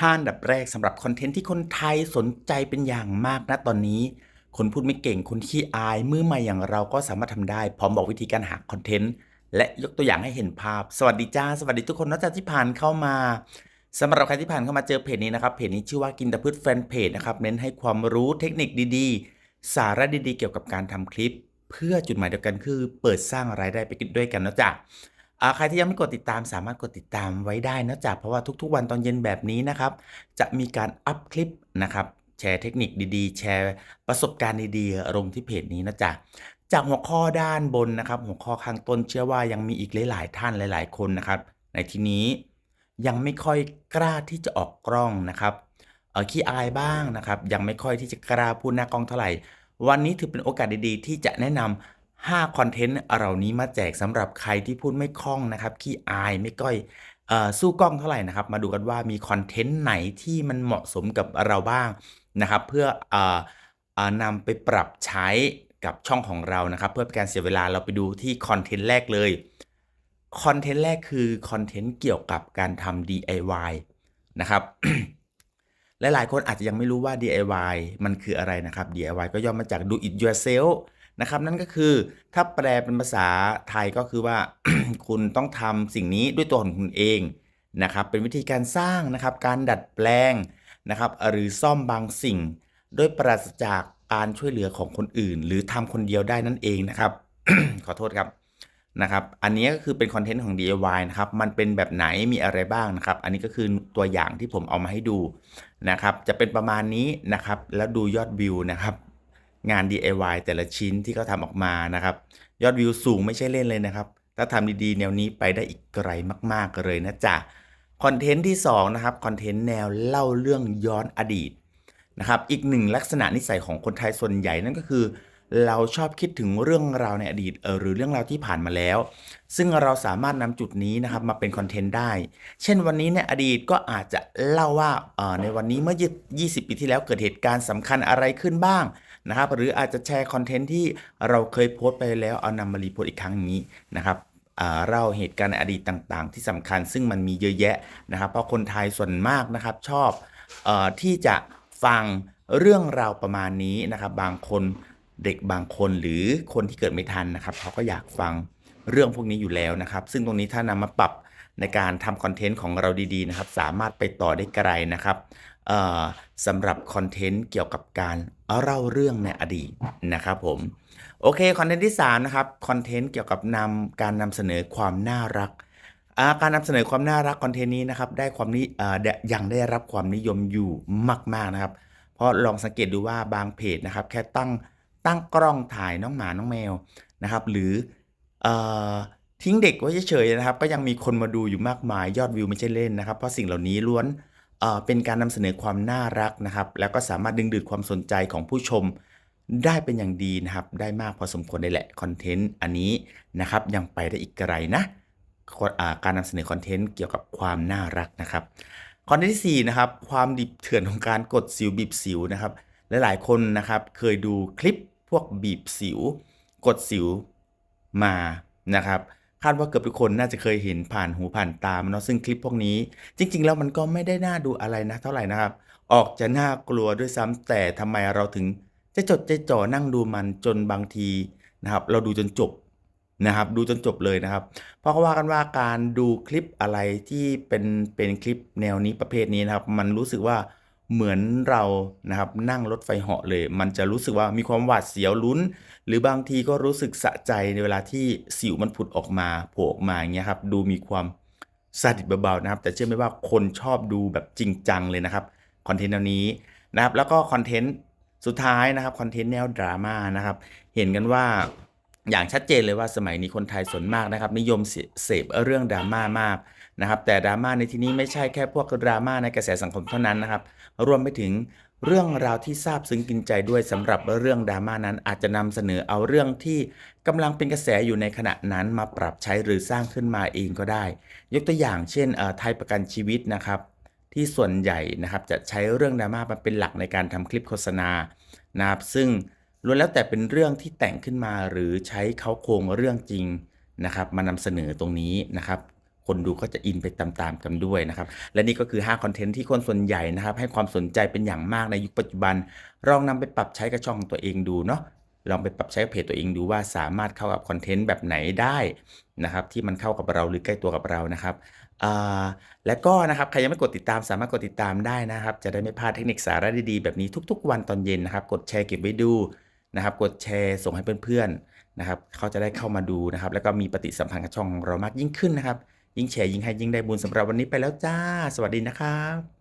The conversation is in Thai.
5อันดับแรกสำหรับคอนเทนต์ที่คนไทยสนใจเป็นอย่างมากนะตอนนี้ คนพูดไม่เก่งคนขี้อายมือใหม่อย่างเราก็สามารถทำได้ พร้อมบอกวิธีการหาคอนเทนต์และยกตัวอย่างให้เห็นภาพ สวัสดีจ้า สวัสดีทุกคนนะจ๊ะที่ผ่านเข้ามาสำหรับใครที่ผ่านเข้ามาเจอเพจนี้นะครับเพจนี้ชื่อว่ากินตะพืชแฟนเพจนะครับเน้นให้ความรู้เทคนิคดีๆ สาระดีๆ เกี่ยวกับการทำคลิป เพื่อจุดหมายเดียวกันคือ เปิดสร้างรายได้ไปด้วยกันนะจ๊ะ อ่าใครที่ยังไม่กดติดตามสามารถกดติดตามไว้ได้นะจ๊ะเพราะว่าทุกๆ วันตอนเย็นแบบนี้นะครับ จะมีการอัพคลิปนะครับแชร์เทคนิคดีๆ แชร์ประสบการณ์ดีๆลงที่เพจนี้นะจ๊ะจากหัวข้อด้านบนนะครับ หัวข้อข้างต้นเชื่อว่ายังมีอีกหลายๆ ท่านหลาย ๆ คนนะครับ ในที่นี้ยังไม่ค่อยกล้าที่จะออกกล้องนะครับเออขี้อายบ้างนะครับ ยังไม่ค่อยที่จะกล้าพูดหน้ากล้องเท่าไหร่ วันนี้ถือเป็นโอกาสดีๆ ที่จะแนะนำ 5คอนเทนต์เหล่านี้มาแจกสำหรับใครที่พูดไม่คล่องนะครับขี้อายไม่ก้อยออสู้กล้องเท่าไหร่นะครับ มาดูกันว่ามีคอนเทนต์ไหนที่มันเหมาะสมกับเราบ้างนะครับ เพื่ออ่อเอ่อนำไปปรับใช้กับช่องของเรานะครับ เพื่อเป็นการเสียเวลาเราไปดูที่คอนเทนต์แรกเลยคอนเทนต์แรกคือคอนเทนต์เกี่ยวกับการทำ DIY นะครับหลายๆคนอาจจะยังไม่รู้ว่า DIY มันคืออะไรนะครับ DIY ก็ย่อมาจาก Do It Yourself นะครับ นั่นก็คือถ้าแปลเป็นภาษาไทยก็คือว่าคุณต้องทำสิ่งนี้ด้วยตัวของคุณเองนะครับ เป็นวิธีการสร้างนะครับ การดัดแปลงนะครับ หรือซ่อมบางสิ่ง โดยปราศจากการช่วยเหลือของคนอื่น หรือทำคนเดียวได้นั่นเองนะครับ ขอโทษครับนะครับ อันนี้ก็คือเป็นคอนเทนต์ของ DIY นะครับ มันเป็นแบบไหน มีอะไรบ้างนะครับ อันนี้ก็คือตัวอย่างที่ผมเอามาให้ดูนะครับ จะเป็นประมาณนี้นะครับ แล้วดูยอดวิวนะครับ งาน DIY แต่ละชิ้นที่เขาทำออกมานะครับ ยอดวิวสูงไม่ใช่เล่นเลยนะครับ ถ้าทำดีๆ แนวนี้ไปได้อีกไกลมากๆเลยนะจ๊ะคอนเทนต์ที่ 2 นะครับ คอนเทนต์แนวเล่าเรื่องย้อนอดีตนะครับ อีกหนึ่งลักษณะนิสัยของคนไทยส่วนใหญ่นั่นก็คือ เราชอบคิดถึงเรื่องราวในอดีตเออหรือเรื่องราวที่ผ่านมาแล้ว ซึ่งเราสามารถนำจุดนี้นะครับมาเป็นคอนเทนต์ได้ เช่นวันนี้ในอดีตก็อาจจะเล่าว่าเอ่อในวันนี้เมื่อ 20 ปีที่แล้วเกิดเหตุการณ์สำคัญอะไรขึ้นบ้าง นะครับหรืออาจจะแชร์คอนเทนต์ที่เราเคยโพสต์ไปแล้วเอานำมารีโพสต์อีกครั้งนี้นะครับเล่าเหตุการณ์ในอดีตต่างๆ ที่สำคัญซึ่งมันมีเยอะแยะนะครับ เพราะคนไทยส่วนมากนะครับชอบอที่จะฟังเรื่องราวประมาณนี้นะครับ บางคนเด็กบางคนหรือคนที่เกิดไม่ทันนะครับเขาก็อยากฟังเรื่องพวกนี้อยู่แล้วนะครับ ซึ่งตรงนี้ถ้านำมาปรับในการทำคอนเทนต์ของเราดีๆนะครับ สามารถไปต่อได้ไกลนะครับ สำหรับคอนเทนต์เกี่ยวกับการเล่าเรื่องในอดีตนะครับผม โอเคคอนเทนต์ที่3นะครับคอนเทนต์เกี่ยวกับนำการนำเสนอความน่ารักาการนำเสนอความน่ารักคอนเทนต์นี้นะครับได้ความนี้ยังได้รับความนิยมอยู่มากๆนะครับ เพราะลองสังเกตดูว่าบางเพจนะครับ แค่ตั้งตั้งกล้องถ่ายน้องหมาน้องแมวนะครับ หรืออทิ้งเด็กไว้เฉยๆนะครับ ก็ยังมีคนมาดูอยู่มากมายยอดวิวไม่ใช่เล่นนะครับ เพราะสิ่งเหล่านี้ล้วน เป็นการนำเสนอความน่ารักนะครับ แล้วก็สามารถดึงดูดความสนใจของผู้ชมได้เป็นอย่างดีนะครับ ได้มากพอสมควรได้แหละคอนเทนต์อันนี้นะครับยังไปได้อีกไกลนะการนำเสนอคอนเทนต์เกี่ยวกับความน่ารักนะครับคอนเทนต์ที่4นะครับความดิบเถื่อนของการกดสิวบีบสิวนะครับหลายๆคนนะครับเคยดูคลิปพวกบีบสิว กดสิวมานะครับ คาดว่าเกือบทุกคนน่าจะเคยเห็นผ่านหูผ่านตามเนาะซึ่งคลิปพวกนี้ จริง ๆ แล้วมันก็ไม่ได้น่าดูอะไรนะเท่าไหร่นะครับ ออกจะน่ากลัวด้วยซ้ำแต่ทำไมเราถึงจะจดใจจ่อนั่งดูมันจนบางทีนะครับ เราดูจนจบนะครับดูจนจบเลยนะครับ เพราะเขาว่ากันว่าการดูคลิปอะไรที่เป็นเป็นคลิปแนวนี้ประเภทนี้นะครับ มันรู้สึกว่า เหมือนเรานะครับนั่งรถไฟเหาะเลย มันจะรู้สึกว่ามีความหวาดเสียวลุ้น หรือบางทีก็รู้สึกสะใจในเวลาที่สิวมันผุดออกมาโผล่ออกมาอย่างเงี้ยครับดูมีความซาดิสเบาๆนะครับ แต่เชื่อไหมว่าคนชอบดูแบบจริงจังเลยนะครับคอนเทนต์แนวนี้นะครับแล้วก็คอนเทนต์สุดท้ายนะครับคอนเทนต์แนวดราม่านะครับเห็นกันว่าอย่างชัดเจนเลยว่าสมัยนี้คนไทยส่วนมากนะครับนิยมเสเสพเรื่องดราม่ามาก นะครับแต่ดราม่าในที่นี้ไม่ใช่แค่พวกดราม่าในกระแสสังคมเท่านั้นนะครับรวมไปถึงเรื่องราวที่ซาบซึ้งกินใจด้วยสำหรับเรื่องดราม่านั้นอาจจะนำเสนอเอาเรื่องที่กำลังเป็นกระแสอยู่ในขณะนั้นมาปรับใช้หรือสร้างขึ้นมาเองก็ได้ ยกตัวอย่างเช่นไทยประกันชีวิตนะครับ ที่ส่วนใหญ่นะครับจะใช้เรื่องดราม่ามาเป็นหลักในการทำคลิปโฆษณานะครับซึ่งล้วนแล้วแต่เป็นเรื่องที่แต่งขึ้นมาหรือใช้เขาโครงเรื่องจริงนะครับ มานำเสนอตรงนี้นะครับ คนดูก็จะอินไปตามๆกันด้วยนะครับและนี่ก็คือ5คอนเทนต์ที่คนส่วนใหญ่นะครับให้ความสนใจเป็นอย่างมากในยุคปัจจุบันลองนำไปปรับใช้กับช่องตัวเองดูเนาะลองไปปรับใช้กับเพจตัวเองดูว่าสามารถเข้ากับคอนเทนต์แบบไหนได้นะครับที่มันเข้ากับเราหรือใกล้ตัวกับเรานะครับและก็นะครับใครยังไม่กดติดตามสามารถกดติดตามได้นะครับ จะได้ไม่พลาดเทคนิคสาระดีๆแบบนี้ทุก ๆ วันตอนเย็นนะครับ กดแชร์เก็บไว้ดูนะครับ กดแชร์ส่งให้เพื่อนๆนะครับ เขาจะได้เข้ามาดูนะครับ แล้วก็มีปฏิสัมพันธ์กับช่องของเรามากยิ่งขึ้นนะครับ ยิ่งแชร์ยิ่งให้ยิ่งได้บุญสำหรับวันนี้ไปแล้วจ้า สวัสดีนะครับ